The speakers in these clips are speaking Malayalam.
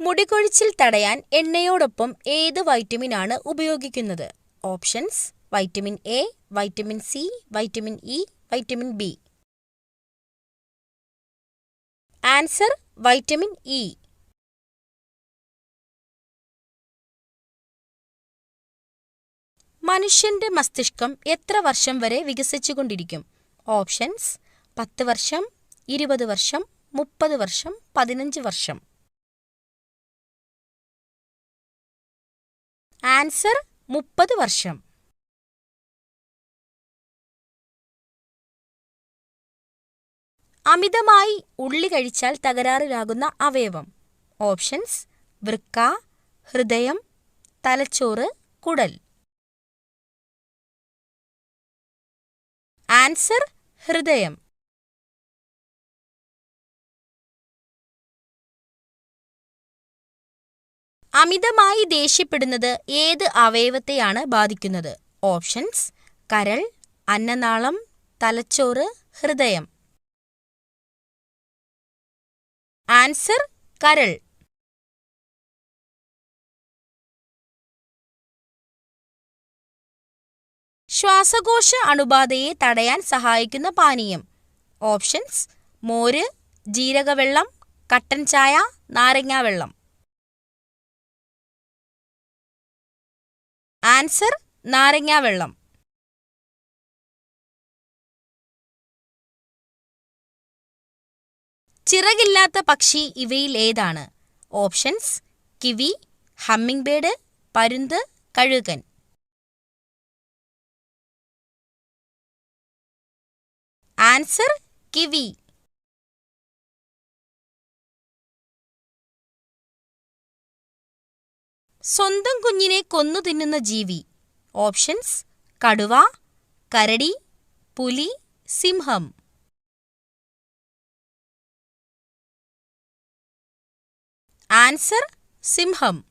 മുടികൊഴിച്ചിൽ തടയാൻ എണ്ണയോടൊപ്പം ഏത് വൈറ്റമിനാണ് ഉപയോഗിക്കുന്നത്? Options vitamin A vitamin C vitamin E vitamin B. Answer vitamin E. മനുഷ്യന്റെ മസ്തിഷ്കം എത്ര വർഷം വരെ വികസിച്ചുകൊണ്ടിരിക്കും? ഓപ്ഷൻസ് പത്ത് വർഷം ഇരുപത് വർഷം മുപ്പത് വർഷം പതിനഞ്ച് വർഷം. ആൻസർ മുപ്പത് വർഷം. അമിതമായി ഉള്ളി കഴിച്ചാൽ തകരാറിലാകുന്ന അവയവം. ഓപ്ഷൻസ് വൃക്ക ഹൃദയം തലച്ചോറ് കുടൽ. ആൻസർ ഹൃദയം. അമിതമായി ദേഷ്യപ്പെടുന്നത് ഏത് അവയവത്തെയാണ് ബാധിക്കുന്നത്? ഓപ്ഷൻസ് കരൾ അന്നനാളം തലച്ചോറ് ഹൃദയം. ആൻസർ കരൾ. ശ്വാസകോശ അണുബാധയെ തടയാൻ സഹായിക്കുന്ന പാനീയം. ഓപ്ഷൻസ് മോര് ജീരകവെള്ളം കട്ടൻ ചായ നാരങ്ങാവെള്ളം. ആൻസർ നാരങ്ങാവെള്ളം ചിറകില്ലാത്ത പക്ഷി ഇവയിൽ ഏതാണ്? ഓപ്ഷൻസ് കിവി ഹമ്മിംഗ് ബേഡ് പരുന്ത് കഴുകൻ. Answer kiwi. സ്വന്തം കുഞ്ഞിനെ കൊന്നു തിന്നുന്ന ജീവി. ഓപ്ഷൻസ് കടുവ കരടി പുലി സിംഹം. ആൻസർ സിംഹം.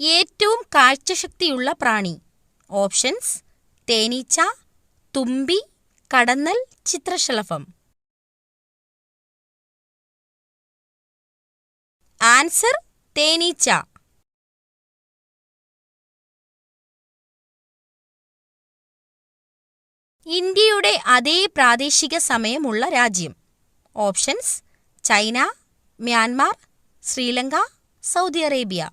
ഏറ്റവും കാഴ്ചശക്തിയുള്ള പ്രാണി. ഓപ്ഷൻസ് തേനീച്ച തുമ്പി കടന്നൽ ചിത്രശലഭം. ആൻസർ തേനീച്ച. ഇന്ത്യയുടെ അതേ പ്രാദേശിക സമയമുള്ള രാജ്യം. Options China Myanmar Sri Lanka Saudi Arabia.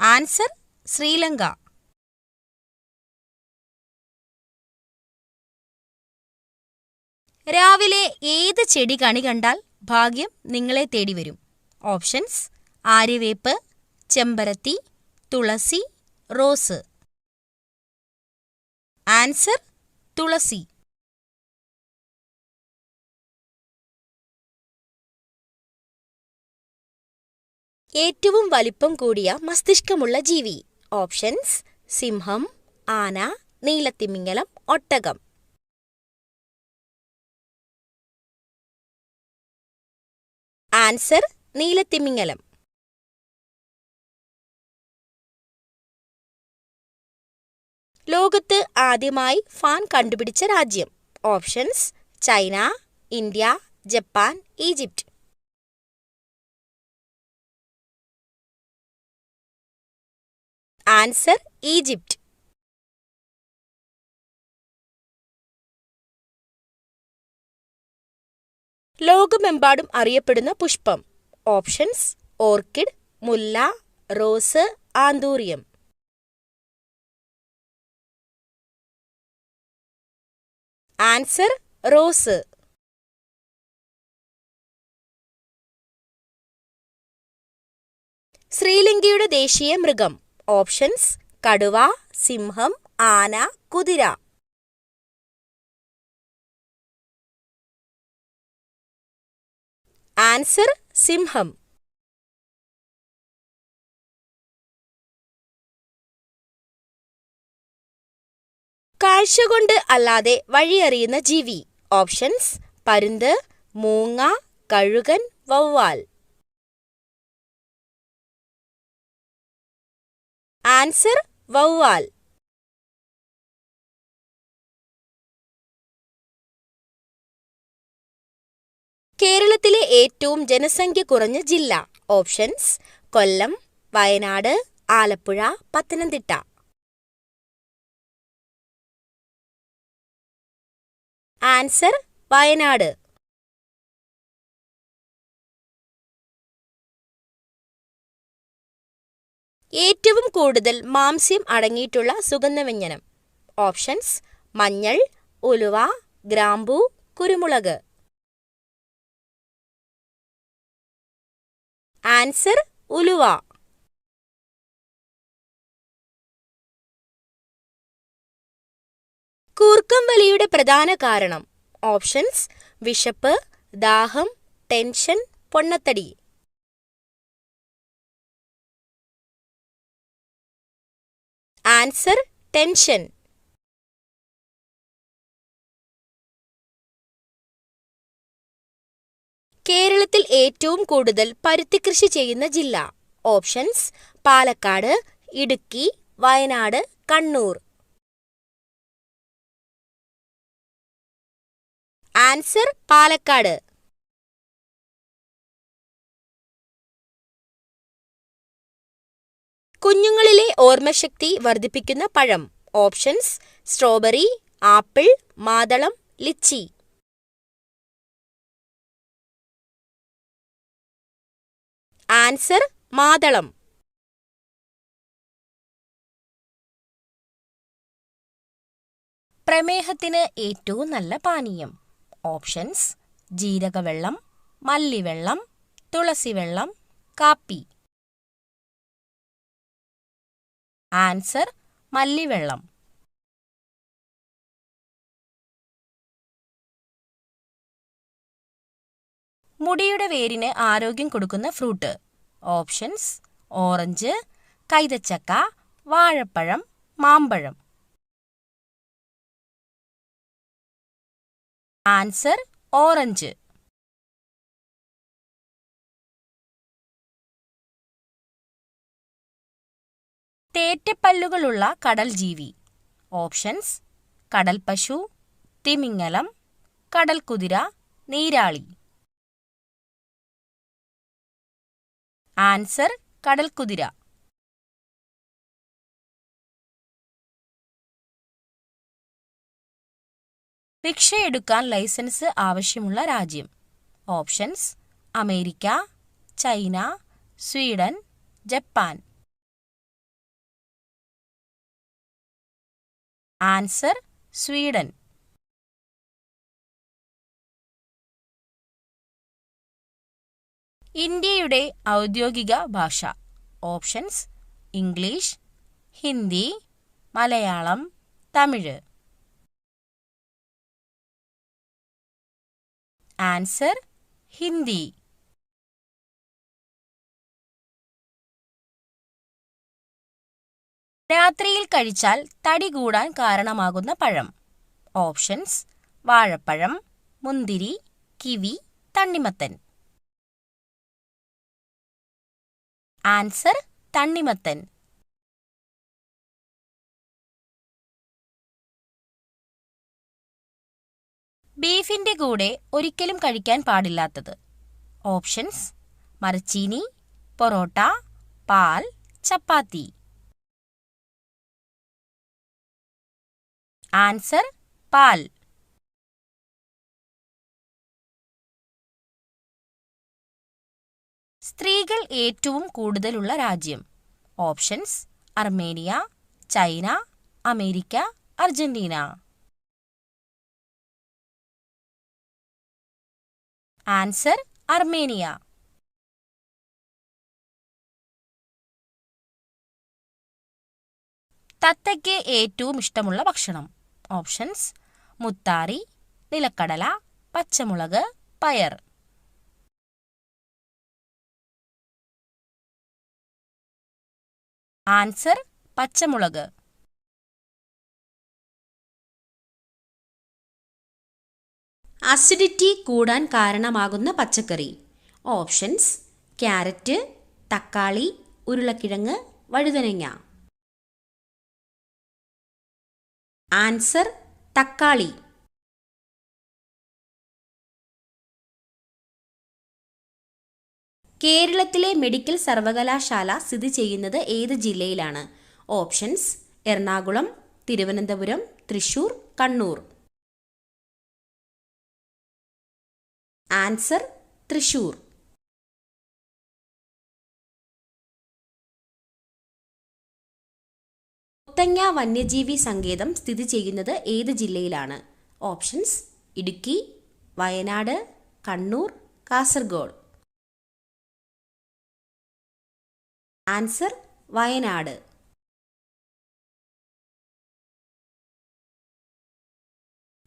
Answer Sri Lanka. രാവിലെ ഏത് ചെടി കണി കണ്ടാൽ ഭാഗ്യം നിങ്ങളെ തേടി വരും? ഓപ്ഷൻസ് ആര്യവേപ്പ് ചെമ്പരത്തി തുളസി റോസ്. ആൻസർ തുളസി. ഏറ്റവും വലിപ്പം കൂടിയ മസ്തിഷ്കമുള്ള ജീവി. ഓപ്ഷൻസ് സിംഹം ആന നീലത്തിമിംഗലം ഒട്ടകം. ആൻസർ നീലത്തിമിംഗലം. ലോകത്ത് ആദ്യമായി ഫാൻ കണ്ടുപിടിച്ച രാജ്യം. Options China India Japan Egypt. Answer Egypt. ലോകമെമ്പാടും അറിയപ്പെടുന്ന പുഷ്പം. ഓപ്ഷൻസ് ഓർക്കിഡ് മുല്ല റോസ് ആന്തൂറിയം. Answer rose. ശ്രീലങ്കയുടെ ദേശീയ മൃഗം. ഓപ്ഷൻസ് കടുവ സിംഹം ആന കുതിര. ആൻസർ സിംഹം. കാഴ്ച കൊണ്ട് അല്ലാതെ വഴിയറിയുന്ന ജീവി. ഓപ്ഷൻസ് പരുന്ത് മൂങ്ങ കഴുകൻ വവ്വാൽ. ആൻസർ വവ്വാൽ. കേരളത്തിലെ ഏറ്റവും ജനസംഖ്യ കുറഞ്ഞ ജില്ല. ഓപ്ഷൻസ് കൊല്ലം വയനാട് ആലപ്പുഴ പത്തനംതിട്ട. ആൻസർ വയനാട്. ഏറ്റവും കൂടുതൽ മാംസ്യം അടങ്ങിയിട്ടുള്ള സുഗന്ധവ്യഞ്ജനം ഓപ്ഷൻസ് മഞ്ഞൾ ഉലുവ ഗ്രാമ്പൂ കുരുമുളക്. ആൻസർ ഉലുവ. കൂർക്കം വലിയുടെ പ്രധാന കാരണം. ഓപ്ഷൻസ് വിശപ്പ് ദാഹം ടെൻഷൻ പൊണ്ണത്തടി. Answer tension. കേരളത്തിൽ ഏറ്റവും കൂടുതൽ പരുത്തി കൃഷി ചെയ്യുന്ന ജില്ല. ഓപ്ഷൻസ് പാലക്കാട് ഇടുക്കി വയനാട് കണ്ണൂർ. ആൻസർ പാലക്കാട്. കുഞ്ഞുങ്ങളിലെ ഓർമ്മശക്തി വർദ്ധിപ്പിക്കുന്ന പഴം. ഓപ്ഷൻസ് സ്ട്രോബെറി ആപ്പിൾ മാതളം ലിച്ചി. ആൻസർ മാതളം. പ്രമേഹത്തിന് ഏറ്റവും നല്ല പാനീയം. ഓപ്ഷൻസ് ജീരകവെള്ളം മല്ലിവെള്ളം തുളസിവെള്ളം കാപ്പി. ആൻസർ മല്ലിവെള്ളം. മുടിയുടെ വേരിന് ആരോഗ്യം കൊടുക്കുന്ന ഫ്രൂട്ട്. ഓപ്ഷൻസ് ഓറഞ്ച് കൈതച്ചക്ക വാഴപ്പഴം മാമ്പഴം. Answer orange. തേറ്റപ്പല്ലുകളുള്ള കടൽ ജീവി. ഓപ്ഷൻസ് കടൽ പശു തിമിങ്ങലം കടൽക്കുതിര നീരാളി. ആൻസർ കടൽക്കുതിര. ഭിക്ഷയെടുക്കാൻ ലൈസൻസ് ആവശ്യമുള്ള രാജ്യം. Options America China Sweden Japan. Answer Sweden. ഇന്ത്യയുടെ ഔദ്യോഗിക ഭാഷ. Options English Hindi Malayalam Tamil. Answer Hindi. രാത്രിയിൽ കഴിച്ചാൽ തടി കൂടാൻ കാരണമാകുന്ന പഴം. ഓപ്ഷൻസ് വാഴപ്പഴം മുന്തിരി കിവി തണ്ണിമത്തൻ. ആൻസർ തണ്ണിമത്തൻ. ബീഫിന്റെ കൂടെ ഒരിക്കലും കഴിക്കാൻ പാടില്ലാത്തത്. ഓപ്ഷൻസ് മരച്ചീനി പൊറോട്ട പാൽ ചപ്പാത്തി. ആൻസർ പാൽ. സ്ത്രീകൾ ഏറ്റവും കൂടുതലുള്ള രാജ്യം. Options Armenia China America Argentina. Answer Armenia. തത്തയ്ക്ക് ഏറ്റവും ഇഷ്ടമുള്ള ഭക്ഷണം. ഓപ്ഷൻസ് മുത്താറി നിലക്കടല പച്ചമുളക് പയർ. ആൻസർ പച്ചമുളക്. അസിഡിറ്റി കൂടാൻ കാരണമാകുന്ന പച്ചക്കറി. ഓപ്ഷൻസ് ക്യാരറ്റ് തക്കാളി ഉരുളക്കിഴങ്ങ് വഴുതനങ്ങ. ആൻസർ തക്കാളി. കേരളത്തിലെ മെഡിക്കൽ സർവകലാശാല സ്ഥിതി ചെയ്യുന്നത് ഏത് ജില്ലയിലാണ്? ഓപ്ഷൻസ് എറണാകുളം തിരുവനന്തപുരം തൃശൂർ കണ്ണൂർ. ആൻസർ തൃശൂർ. മുത്തങ്ങ വന്യജീവി സങ്കേതം സ്ഥിതി ചെയ്യുന്നത് ഏത് ജില്ലയിലാണ്? ഓപ്ഷൻസ് ഇടുക്കി വയനാട് കണ്ണൂർ കാസർഗോഡ്. ആൻസർ വയനാട്.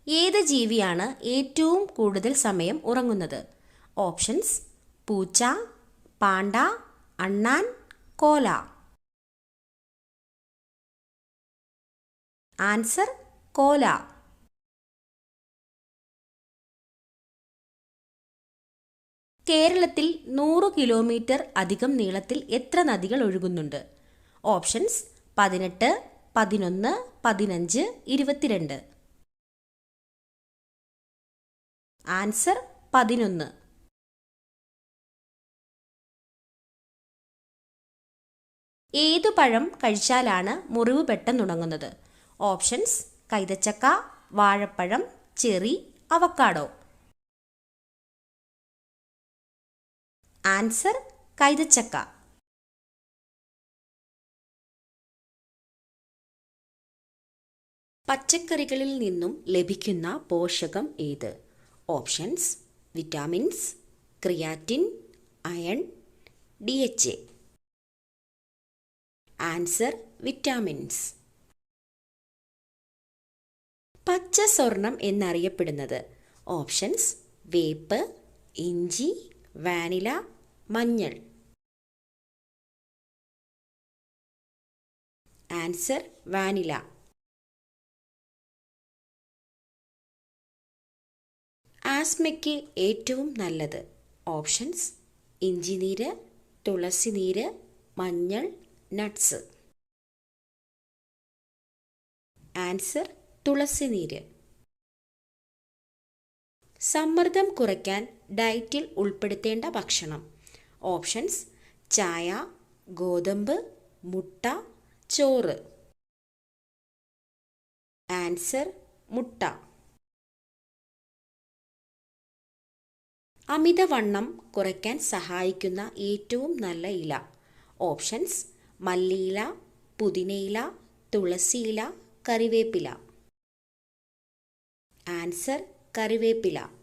ഏത് ജീവിയാണ് ഏറ്റവും കൂടുതൽ സമയം ഉറങ്ങുന്നത്? ഓപ്ഷൻസ് പൂച്ച പാണ്ട അണ്ണാൻ കോല. ആൻസർ കോല. കേരളത്തിൽ നൂറ് കിലോമീറ്റർ അധികം നീളത്തിൽ എത്ര നദികൾ ഒഴുകുന്നുണ്ട്? ഓപ്ഷൻസ് പതിനെട്ട് പതിനൊന്ന് പതിനഞ്ച് ഇരുപത്തിരണ്ട്. ആൻസർ പതിനൊന്ന്. ഏതു പഴം കഴിച്ചാലാണ് മുറിവ് പെട്ടെന്നുണങ്ങുന്നത് ഓപ്ഷൻസ് കൈതച്ചക്ക വാഴപ്പഴം ചെറി അവക്കാഡോ ആൻസർ കൈതച്ചക്ക. പച്ചക്കറികളിൽ നിന്നും ലഭിക്കുന്ന പോഷകം ഏത്? Options vitamins creatine iron D H A. Answer vitamins. പച്ച സ്വർണം എന്നറിയപ്പെടുന്നത് ഓപ്ഷൻസ് വേപ്പ് ഇഞ്ചി വാനില മഞ്ഞൾ. Answer vanilla. ആസ്മയ്ക്ക് ഏറ്റവും നല്ലത് ഓപ്ഷൻസ് ഇഞ്ചിനീര് തുളസിനീര് മഞ്ഞൾ നട്ട്സ്. ആൻസർ തുളസിനീര് സമ്മർദ്ദം കുറയ്ക്കാൻ ഡയറ്റിൽ ഉൾപ്പെടുത്തേണ്ട ഭക്ഷണം. ഓപ്ഷൻസ് ചായ ഗോതമ്പ് മുട്ട ചോറ്. ആൻസർ മുട്ട. അമിതവണ്ണം കുറയ്ക്കാൻ സഹായിക്കുന്ന ഏറ്റവും നല്ല ഇല. ഓപ്ഷൻസ് മല്ലിയില പുതിനയില തുളസിയില കറിവേപ്പില. ആൻസർ കറിവേപ്പില.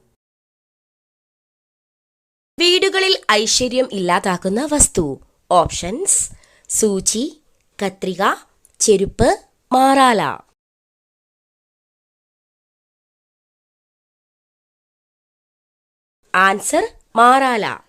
വീടുകളിൽ ഐശ്വര്യം ഇല്ലാതാക്കുന്ന വസ്തു. ഓപ്ഷൻസ് സൂചി കത്രിക ചെരുപ്പ് മാറാല. ആൻസർ മാറാല.